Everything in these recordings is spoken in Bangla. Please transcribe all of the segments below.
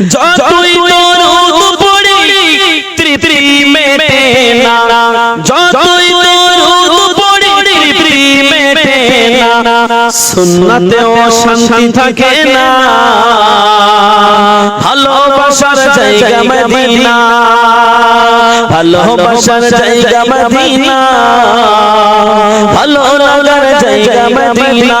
যতই দরুদ পড়ি তৃপ্তি মেটে না। যতই দরুদ পড়ি তৃপ্তি মেটে না। সুন্নাতেও শান্তি থাকে না। ভালোবাসার জায়গা মদিনা। ভালোবাসার জায়গা মদিনা। ভালো লাগার জায়গা মাদিনা।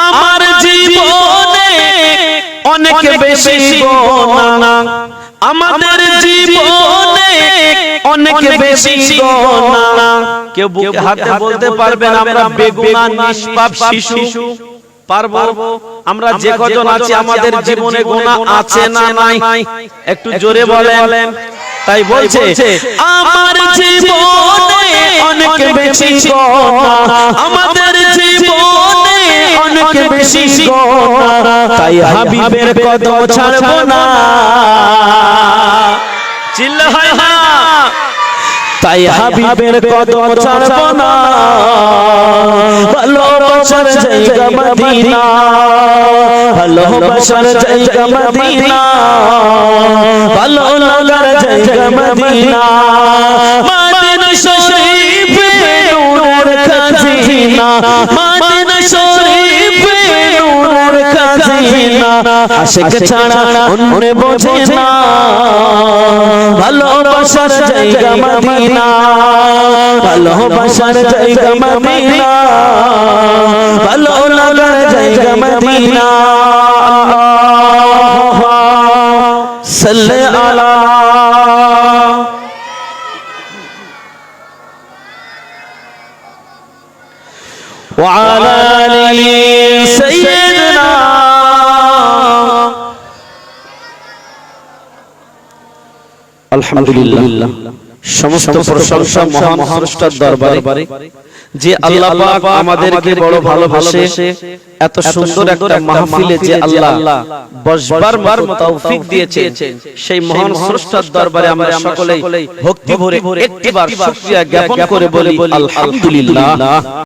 আমার জীবনে অনেক বেশি গোনা আমাদের জীবনে অনেক বেশি গোনা কেউ বুকে হাতে বলতে পারবেন আমরা বেগুনা নিষ্পাপ শিশু। পারব? আমরা যে কজন আছি আমাদের জীবনে গোনা আছে না নাই? একটু জোরে বলেন। তাই বলছে আমার জীবনে অনেক বেশি গোনা আমাদের জীবনে বেশি গোনা তাই হাবিবের কদম ছাড়বো না। চিল্লা হয় না। তাই হাবিবের কদম ছাড়বো না। ভালোবাসার জায়গা মদিনা। ভালোবাসার জায়গা মদিনা। ভালো লাগার জায়গা মদিনা। মাদিনা। শরীফে নূর খাজিনা। মাদিনা শরীফে খাজিনা আশিক ছাড়া অন্য বোঝে না ভালোবাসার জায়গা মদিনা ভালোবাসার জায়গা মদিনা ভালো লাগার জায়গা মদিনা সাল্লে আলা وعلى آل আলহামদুলিল্লাহ। সমস্ত প্রশংসা মহান স্রষ্টার দরবারে যে আল্লাহ পাক আমাদেরকে বড় ভালোবাসে এত সুন্দর একটা মাহফিলে যে আল্লাহ বসবার তৌফিক দিয়েছে সেই মহান স্রষ্টার দরবারে আমরা সকলেই ভক্তি ভরে একটিবার শুকরিয়া জ্ঞাপন করে বলি আলহামদুলিল্লাহ।